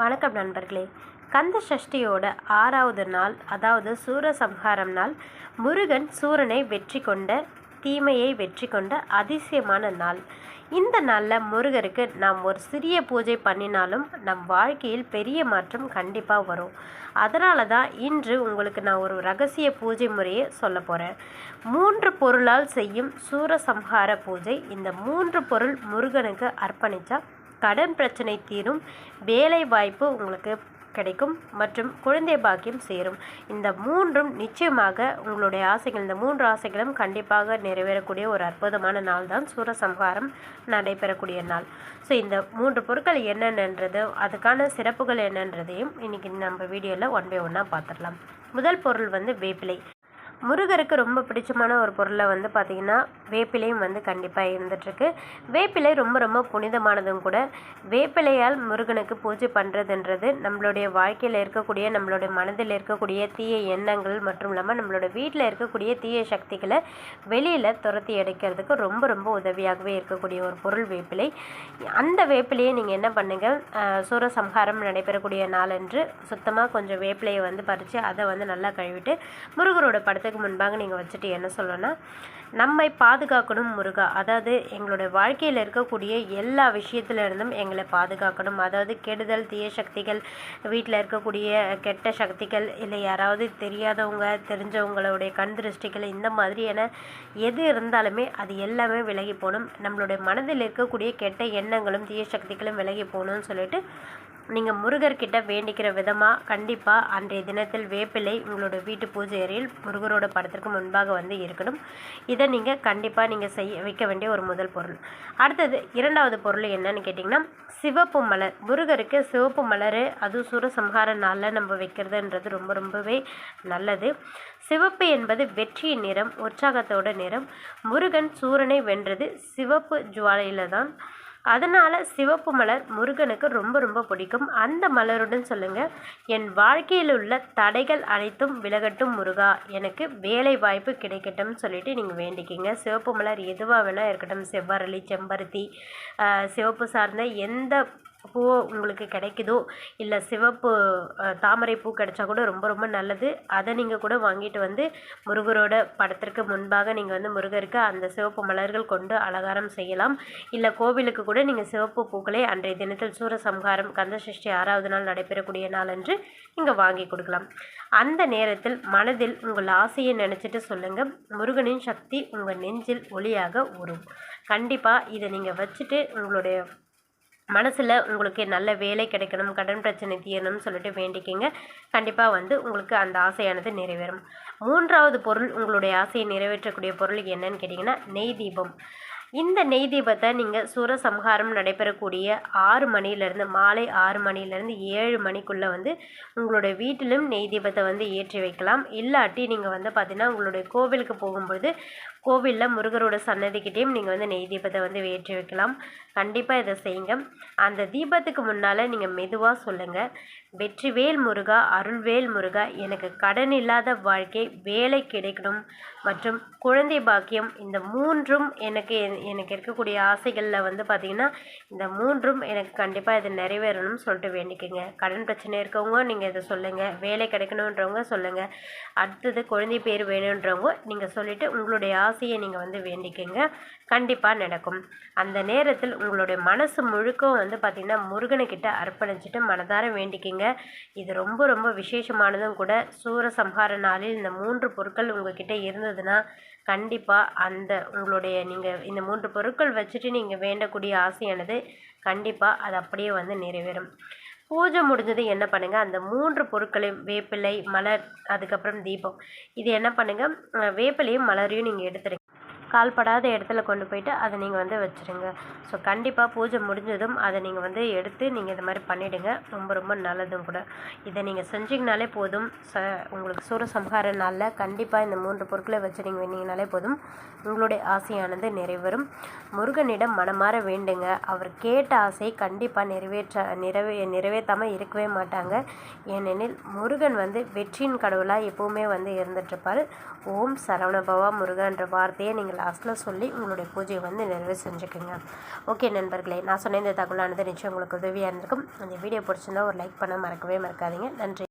வணக்கம் நண்பர்களே. கந்த சஷ்டியோட ஆறாவது நாள் அதாவது சூரசம்ஹாரம் நாள் முருகன் சூரனை வெற்றி கொண்ட தீமையை வெற்றி கொண்ட அதிசயமான நாள். இந்த நாளில் முருகருக்கு நாம் ஒரு சிறிய பூஜை பண்ணினாலும் நம் வாழ்க்கையில் பெரிய மாற்றம் கண்டிப்பாக வரும். அதனால தான் இன்று உங்களுக்கு நான் ஒரு ரகசிய பூஜை முறையை சொல்ல போகிறேன் மூன்று பொருளால் செய்யும் சூரசம்ஹார பூஜை. இந்த மூன்று பொருள் முருகனுக்கு அர்ப்பணித்தா கடன் பிரச்சனை தீரும் வேலை வாய்ப்பு உங்களுக்கு கிடைக்கும் மற்றும் குழந்தை பாக்கியம் சேரும். இந்த மூன்றும் நிச்சயமாக உங்களுடைய ஆசைகள் இந்த மூன்று ஆசைகளும் கண்டிப்பாக நிறைவேறக்கூடிய ஒரு அற்புதமான நாள் தான் சூரசம்ஹாரம் நடைபெறக்கூடிய நாள். ஸோ இந்த மூன்று பொருட்கள் என்னென்னன்றது அதுக்கான சிறப்புகள் என்னன்றதையும் இன்றைக்கி நம்ம வீடியோவில் ஒன் பை ஒன்னாக பார்த்துடலாம் முதல் பொருள் வந்து வேப்பிலை. முருகருக்கு ரொம்ப பிடிச்சமான ஒரு பொருளை வந்து பார்த்திங்கன்னா வேப்பிலையும் வந்து கண்டிப்பாக இருந்துகிட்ருக்கு வேப்பிலை ரொம்ப ரொம்ப புனிதமானதும் கூட. வேப்பிலையால் முருகனுக்கு பூஜை பண்ணுறதுன்றது நம்மளுடைய வாழ்க்கையில் இருக்கக்கூடிய நம்மளுடைய மனதில் இருக்கக்கூடிய தீய எண்ணங்கள் மற்றும் இல்லாமல் நம்மளோட வீட்டில் இருக்கக்கூடிய தீய சக்திகளை வெளியில் துரத்தி அடைக்கிறதுக்கு ரொம்ப ரொம்ப உதவியாகவே இருக்கக்கூடிய ஒரு பொருள் வேப்பிலை. அந்த வேப்பிலையை நீங்கள் என்ன பண்ணுங்கள் சூரசம்ஹாரம் நடைபெறக்கூடிய நாளன்று சுத்தமாக கொஞ்சம் வேப்பிலையை வந்து பறித்து அதை வந்து நல்லா கழுவிட்டு முருகரோட படத்துக்கு முன்பாக நீங்கள் வச்சுட்டு என்ன சொல்லணும்னா நம்மை பாதுகாக்கணும் முருகா. அதாவது எங்களுடைய வாழ்க்கையில் இருக்கக்கூடிய எல்லா விஷயத்துல இருந்தும் எங்களை பாதுகாக்கணும். அதாவது கெடுதல் தீய சக்திகள் வீட்டில் இருக்கக்கூடிய கெட்ட சக்திகள் இல்லை யாராவது தெரியாதவங்க தெரிஞ்சவங்களுடைய கண் திருஷ்டிகள் இந்த மாதிரியான எது இருந்தாலுமே அது எல்லாமே விலகி போகணும். நம்மளுடைய மனதில் இருக்கக்கூடிய கெட்ட எண்ணங்களும் தீய சக்திகளும் விலகி போகணும்னு சொல்லிட்டு நீங்கள் முருகர்கிட்ட வேண்டிக்கிற விதமாக கண்டிப்பாக அன்றைய தினத்தில் வேப்பிலை உங்களோட வீட்டு பூஜை அறையில் முருகரோட படத்திற்கு முன்பாக வந்து இருக்கணும். இதை நீங்கள் கண்டிப்பாக நீங்கள் செய்ய வைக்க வேண்டிய ஒரு முதல் பொருள். அடுத்தது இரண்டாவது பொருள் என்னன்னு கேட்டிங்கன்னா சிவப்பு மலர். முருகருக்கு சிவப்பு மலர் அதுவும் சூரசம்ஹார நாளில் நம்ம வைக்கிறதுன்றது ரொம்ப ரொம்பவே நல்லது. சிவப்பு என்பது வெற்றியின் நிறம் உற்சாகத்தோட நிறம். முருகன் சூரனை வென்றது சிவப்பு ஜுவாலையில் தான் அதனால் சிவப்பு மலர் முருகனுக்கு ரொம்ப ரொம்ப பிடிக்கும். அந்த மலருடன் சொல்லுங்கள் என் வாழ்க்கையில் உள்ள தடைகள் அனைத்தும் விலகட்டும் முருகா. எனக்கு வேலை வாய்ப்பு கிடைக்கட்டும் சொல்லிட்டு நீங்கள் வேண்டிக்கிங்க. சிவப்பு மலர் எதுவாக வேணால் இருக்கட்டும். செவ்வரளி செம்பருத்தி சிவப்பு சார்ந்த எந்த பூ உங்களுக்கு கிடைக்குதோ இல்லை சிவப்பு தாமரை பூ கிடைச்சா கூட ரொம்ப ரொம்ப நல்லது. அதை நீங்கள் கூட வாங்கிட்டு வந்து முருகரோட படத்திற்கு முன்பாக நீங்கள் வந்து முருகருக்கு அந்த சிவப்பு மலர்கள் கொண்டு அலங்காரம் செய்யலாம். இல்லை கோவிலுக்கு கூட நீங்கள் சிவப்பு பூக்களை அன்றைய தினத்தில் சூரசம்ஹாரம் கந்தசஷ்டி ஆறாவது நாள் நடைபெறக்கூடிய நாளன்று நீங்கள் வாங்கி கொடுக்கலாம். அந்த நேரத்தில் மனதில் உங்கள் ஆசையை நினச்சிட்டு சொல்லுங்கள் முருகனின் சக்தி உங்கள் நெஞ்சில் ஒளியாக உறும் கண்டிப்பாக இதை நீங்கள் வச்சுட்டு உங்களுடைய மனசில் உங்களுக்கு நல்ல வேலை கிடைக்கணும் கடன் பிரச்சனை தீரணும்னு சொல்லிட்டு வேண்டிக்கிங்க. கண்டிப்பாக வந்து உங்களுக்கு அந்த ஆசையானது நிறைவேறும். மூன்றாவது பொருள் உங்களுடைய ஆசையை நிறைவேற்றக்கூடிய பொருள் என்னன்னு கேட்டிங்கன்னா நெய் தீபம். இந்த நெய் தீபத்தை நீங்கள் சூரசம்ஹாரம் நடைபெறக்கூடிய ஆறு மணிலேருந்து மாலை ஆறு மணிலேருந்து ஏழு மணிக்குள்ளே வந்து உங்களுடைய வீட்டிலும் நெய் தீபத்தை வந்து ஏற்றி வைக்கலாம். இல்லாட்டி நீங்கள் வந்து பார்த்திங்கன்னா உங்களுடைய கோவிலுக்கு போகும்பொழுது கோவிலில் முருகரோட சன்னதிக்கிட்டேயும் நீங்கள் வந்து நெய் தீபத்தை வந்து ஏற்றி வைக்கலாம். கண்டிப்பாக இதை செய்யுங்க. அந்த தீபத்துக்கு முன்னால் நீங்கள் மெதுவாக சொல்லுங்கள் வெற்றிவேல் முருகா அருள்வேல் முருகா எனக்கு கடன் இல்லாத வாழ்க்கை வேலை கிடைக்கணும் மற்றும் குழந்தை பாக்கியம் இந்த மூன்றும் எனக்கு எனக்கு இருக்கக்கூடிய ஆசைகளில் வந்து பார்த்திங்கன்னா இந்த மூன்றும் எனக்கு கண்டிப்பாக இது நிறைவேறணும்னு சொல்லிட்டு வேண்டிக்கோங்க. கடன் பிரச்சனை இருக்கவங்க நீங்கள் இதை சொல்லுங்கள் வேலை கிடைக்கணுன்றவங்க சொல்லுங்கள் அடுத்தது குழந்தை பேர் வேணுன்றவங்க நீங்கள் சொல்லிவிட்டு உங்களுடைய ஆசையை நீங்கள் வந்து வேண்டிக்கங்க. கண்டிப்பாக நடக்கும். அந்த நேரத்தில் உங்களுடைய மனசு முழுக்கவும் வந்து பார்த்திங்கன்னா முருகனுக்கிட்ட அர்ப்பணிச்சுட்டு மனதார வேண்டிக்கிங்க. இது ரொம்ப ரொம்ப விசேஷமானதும் கூட சூரசம்ஹார நாளில் இந்த மூன்று பொருட்கள் உங்ககிட்ட இருந்ததுன்னா கண்டிப்பாக அந்த உங்களுடைய நீங்கள் இந்த மூன்று பொருட்கள் வச்சுட்டு நீங்கள் வேண்டக்கூடிய ஆசையானது கண்டிப்பாக அது அப்படியே வந்து நிறைவேறும். பூஜை முடிஞ்சது என்ன பண்ணுங்கள் அந்த மூன்று பொருட்களையும் வேப்பிலை மலர் அதுக்கப்புறம் தீபம். இது என்ன பண்ணுங்கள் வேப்பிலையும் மலரையும் நீங்கள் எடுத்துருங்க. கால்படாத இடத்துல கொண்டு போயிட்டு அதை நீங்கள் வந்து வச்சுருங்க. ஸோ கண்டிப்பாக பூஜை முடிஞ்சதும் அதை நீங்கள் வந்து எடுத்து நீங்கள் இந்த மாதிரி பண்ணிவிடுங்க ரொம்ப ரொம்ப நல்லதும் கூட. இதை நீங்கள் செஞ்சிங்கனாலே போதும். ச உங்களுக்கு சூரசம்ஹார நாளில் கண்டிப்பாக இந்த மூன்று பொருட்களை வச்சு நீங்கள் வேண்டிங்கனாலே போதும். உங்களுடைய ஆசையானது நிறைவேறும். முருகனிடம் மனமாற வேண்டுங்க. அவர் கேட்ட ஆசை கண்டிப்பாக நிறைவேற்ற நிறைவே நிறைவேற்றாமல் இருக்கவே மாட்டாங்க. ஏனெனில் முருகன் வந்து வெற்றியின் கடவுளாக எப்போவுமே வந்து இருந்துட்டுருப்பார் ஓம் சரவணபவா முருகன்ற வார்த்தையை நீங்கள் லாஸ்ட்டில் சொல்லி உங்களுடைய பூஜையை வந்து நிறைவு செஞ்சுக்கோங்க. ஓகே நண்பர்களே நான் சொன்ன இந்த தகவலானது நிச்சயம் உங்களுக்கு உதவியாக இருந்திருக்கும். அந்த வீடியோ பிடிச்சிருந்தா ஒரு லைக் பண்ண மறக்கவே மறக்காதீங்க. நன்றி.